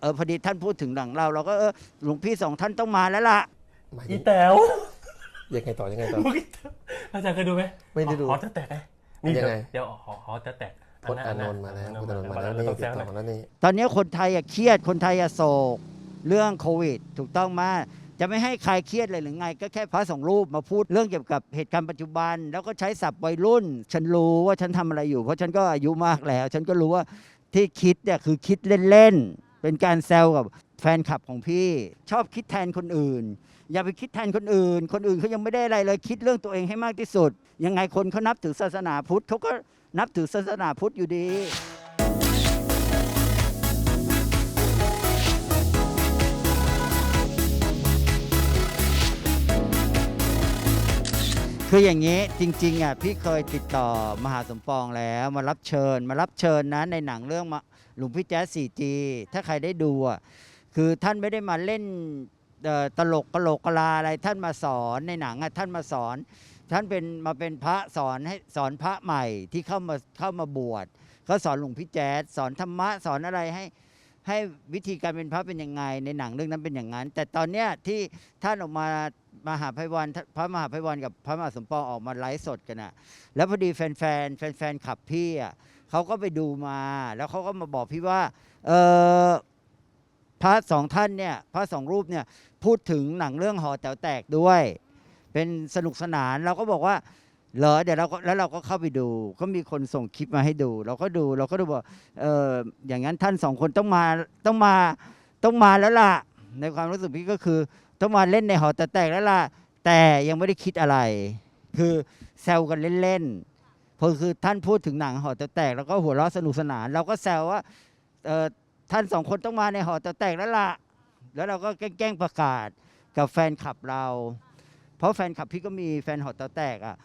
เออพอดีท่านพูดถึงหลังเรา เราก็เออหลวงพี่สองท่านต้องมาแล้วล่ะหมายอีถึงแต๋วยังไงต่อยังไงต่อมุกอีแต๋วอาจารย์เคยดูไหมไม่ได้ดูหอจะแตกไงนี่ยังไงเดี๋ยวหอหอจะแตกพจน์อานนท์มาแล้วพจน์อานนท์มาแล้วเรานี่ต้องติแซดวหต่น่อยอแล้วนี่ตอนนี้คนไทยอะเครียดคนไทยอะโศก เรื่องโควิด ถูกต้องมากจะไม่ให้ใครเครียดเลยหรือไง ก็แค่พระสองรูปมาพูดเรื่องเกี่ยวกับเหตุการณ์ปัจจุบัน แล้วก็ใช้ศัพท์วัยรุ่น ฉันรู้ว่าฉันทำอะไรอยู่ เพราะฉันก็อายุมากแล้ว ฉันก็รู้ว่าที่คิดเนี่ยคือคิดเล่นๆ เป็นการแซวกับแฟนคลับของพี่ ชอบคิดแทนคนอื่น อย่าไปคิดแทนคนอื่น คนอื่นเขายังไม่ได้อะไรเลยคิดเรื่องตัวเองให้มากที่สุด ยังไงคนเขานับถือศาสนาพุทธเขาก็นับถือศาสนาพุทธอยู่ดี คืออย่างนี้จริงๆอะพี่เคยติดต่อมหาสมปองแล้วมารับเชิญ มารับเชิญนะในหนังเรื่องมา หลวงพี่แจ๊ส 4G ถ้าใครได้ดูอะคือท่านไม่ได้มาเล่นตลกกะโหลกกะลาอะไรท่านมาสอนในหนังอะท่านมาสอน ท่านเป็นมาเป็นพระสอนให้สอนพระใหม่ที่เข้ามาเข้ามาบวชเขาสอนหลวงพี่แจ๊สสอนธรรมะสอนอะไรให้ให้วิธีการเป็นพระเป็นยังไง ในหนังเรื่องนั้นเป็นอย่างนั้น แต่ตอนเนี้ยที่ท่านออกมามหาภัยวันพระมหาภัยวันกับพระมหาสมปองออกมาไลฟ์สดกันอะแล้วพอดีแฟนๆแฟนๆขับพี่อะ เขาก็ไปดูมา แล้วเขาก็มาบอกพี่ว่าเออพระสองท่านเนี่ยพระสองรูปเนี่ยพูดถึงหนังเรื่องหอแต๋วแตกด้วย เป็นสนุกสนานเราก็บอกว่าเหรอเดี๋ยวเราก็แล้วเราก็เข้าไปดู ก็มีคนส่งคลิปมาให้ดู เราก็ดูเราก็ดูบอกเอออย่างนั้นท่านสองคนต้องมาต้องมาต้องมาแล้วล่ะ ในความรู้สึกพี่ก็คือ ต้องมาเล่นในหอแต่แตกแล้วล่ะแต่ยังไม่ได้คิดอะไร คือแซวกันเล่นๆ พราะคือท่านพูดถึงหนังหอแต่แตกแล้วก็หัวเราะสนุกสนาน เราก็แซวว่าเออท่านสองคนต้องมาในหอแต่แตกแล้วล่ะแล้วเราก็แกล้งประกาศกับแฟนคลับเรา เพราะแฟนคลับพี่ก็มีแฟนหอแต่แตกอะ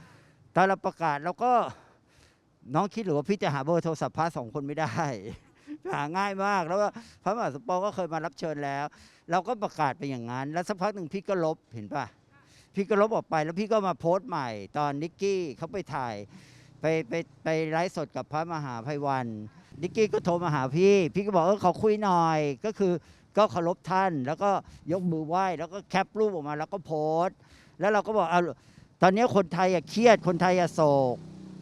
ตอนเราประกาศเราก็น้องคิดหรือว่าพี่จะหาเบอร์โทรศัพท์พระสองคนไม่ได้ หาง่ายมากแล้วก็พระมหาสมปองก็เคยมารับเชิญแล้ว เราก็ประกาศไปอย่างนั้น แล้วสักพักหนึ่งพี่ก็ลบเห็นปะพี่ก็ลบออกไปแล้วพี่ก็มาโพสต์ใหม่ ตอนนิกกี้เขาไปถ่าย ไปไปไปไลฟ์สดกับพระมหาภัยวันนิกกี้ก็โทรมาหาพี่ พี่ก็บอกเออขอคุยหน่อยก็คือก็เคารพท่าน แล้วก็ยกมือไหว้ แล้วก็แคปรูปออกมา แล้วก็โพสต์แล้วเราก็บอกเอาตอนนี้คนไทยอะเครียดคนไทยอะโศก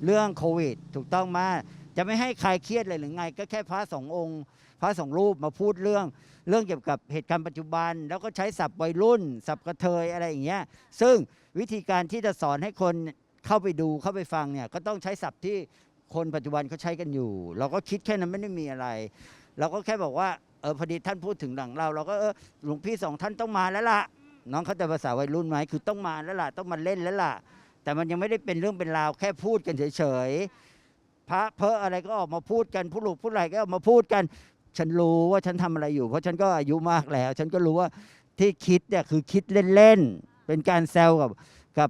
เรื่องโควิด ถูกต้องมากจะไม่ให้ใครเครียดเลยหรือไง ก็แค่พระสององค์ พระสองรูปมาพูดเรื่อง เรื่องเกี่ยวกับเหตุการณ์ปัจจุบัน แล้วก็ใช้ศัพท์วัยรุ่น ศัพท์กระเทยอะไรอย่างเงี้ยซึ่งวิธีการที่จะสอนให้คน เข้าไปดูเข้าไปฟังเนี่ยก็ต้องใช้ศัพท์ที่คนปัจจุบันเขาใช้กันอยู่ เราก็คิดแค่นั้นไม่ได้มีอะไร เราก็แค่บอกว่าเออพอดีท่านพูดถึงหลังเรา เราก็เออหลวงพี่สองท่านต้องมาแล้วล่ะ น้องเขาจะภาษาวัยรุ่นไหมคือต้องมาแล้วล่ะต้องมาเล่นแล้วล่ะ แต่มันยังไม่ได้เป็นเรื่องเป็นราวแค่พูดกันเฉยๆพระเพออะไรก็ออกมาพูดกันผู้หลุกผู้ไหลก็ออกมาพูดกัน ฉันรู้ว่าฉันทำอะไรอยู่ เพราะฉันก็อายุมากแล้ว ฉันก็รู้ว่าที่คิดเนี่ยคือคิดเล่นๆเป็นการแซวกับกับ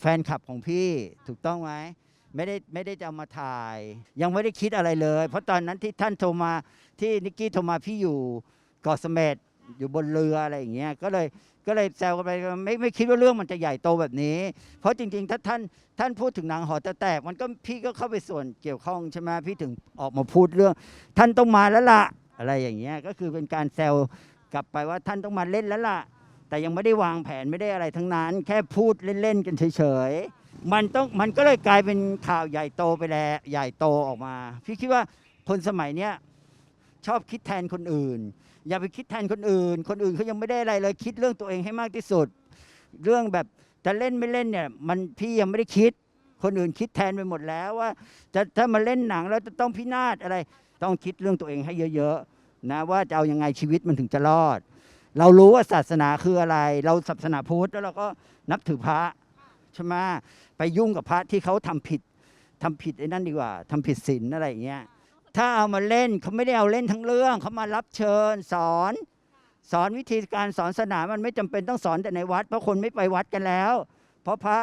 แฟนคลับของพี่ถูกต้องไหมไม่ได้ไม่ได้จะเอามาถ่าย ยังไม่ได้คิดอะไรเลย เพราะตอนนั้นที่ท่านโทรมาที่นิกกี้โทรมาพี่อยู่เกาะเสม็ดอยู่บนเรืออะไรอย่างเงี้ยก็เลยก็เลยแซวกันไปไม่ไม่คิดว่าเรื่องมันจะใหญ่โตแบบนี้ เพราะจริง ๆ ถ้าท่านท่านพูดถึงหนังหอแต่แตก มันก็พี่ก็เข้าไปส่วนเกี่ยวข้องใช่ไหมพี่ถึงออกมาพูดเรื่อง ท่านต้องมาแล้วล่ะอะไรอย่างเงี้ยก็คือเป็นการแซวกลับไปว่าท่านต้องมาเล่นแล้วล่ะ แต่ยังไม่ได้วางแผนไม่ได้อะไรทั้งนั้น แค่พูดเล่นๆกันเฉยๆมันต้องมันก็เลยกลายเป็นข่าวใหญ่โตไปแล้วใหญ่โตออกมา พี่คิดว่าคนสมัยเนี้ยชอบคิดแทนคนอื่น อย่าไปคิดแทนคนอื่น คนอื่นเขายังไม่ได้อะไรเลยคิดเรื่องตัวเองให้มากที่สุด เรื่องแบบจะเล่นไม่เล่นเนี่ยมันพี่ยังไม่ได้คิด คนอื่นคิดแทนไปหมดแล้วว่า จะถ้ามาเล่นหนังแล้วจะต้องพินาศอะไร ต้องคิดเรื่องตัวเองให้เยอะๆนะว่าจะเอายังไงชีวิตมันถึงจะรอด เรารู้ว่าศาสนาคืออะไร เราศาสนาพุทธแล้วเราก็นับถือพระใช่ไหมไปยุ่งกับพระที่เขาทำผิดทำผิดไอ้นั่นดีกว่าทำผิดศีลอะไรอย่างเงี้ยถ้าเอามาเล่นเขาไม่ได้เอาเล่นทั้งเรื่องเขามารับเชิญสอน สอนวิธีการสอนศาสนามันไม่จำเป็นต้องสอนแต่ในวัด เพราะคนไม่ไปวัดกันแล้ว เพราะพระ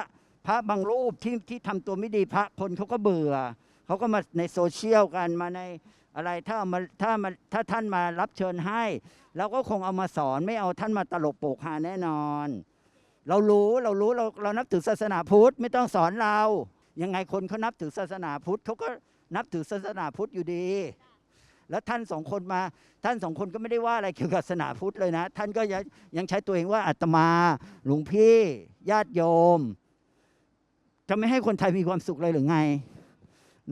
พระบางรูปที่ที่ทำตัวไม่ดีพระคนเขาก็เบื่อ เขาก็มาในโซเชียลกันมาในอะไรถ้าเอามาถ้ามาถ้าท่านมารับเชิญให้เราก็คงเอามาสอนไม่เอาท่านมาตลกโปกฮาแน่นอน เรารู้เรารู้เราเรานับถือศาสนาพุทธไม่ต้องสอนเรายังไงคนเขานับถือศาสนาพุทธเขาก็นับถือศาสนาพุทธอยู่ดี แล้วท่านสองคนมา ท่านสองคนก็ไม่ได้ว่าอะไรเกี่ยวกับศาสนาพุทธเลยนะ ท่านก็ยังยังใช้ตัวเองว่าอาตมาหลวงพี่ ญาติโยม จะไม่ให้คนไทยมีความสุขเลยหรือไง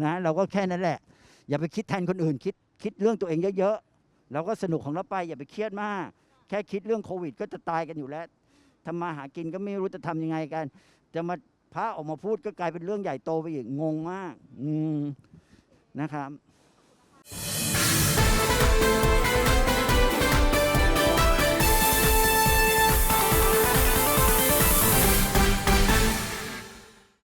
นะเราก็แค่นั้นแหละ อย่าไปคิดแทนคนอื่น คิดคิดเรื่องตัวเองเยอะๆเราก็สนุกของเราไปอย่าไปเครียดมาก แค่คิดเรื่องโควิด ก็จะตายกันอยู่แล้วทำมาหากินก็ไม่รู้จะทำยังไงกัน จะมาพระออกมาพูดก็กลายเป็นเรื่องใหญ่โตไปอีกงงมาก อืมนะครับ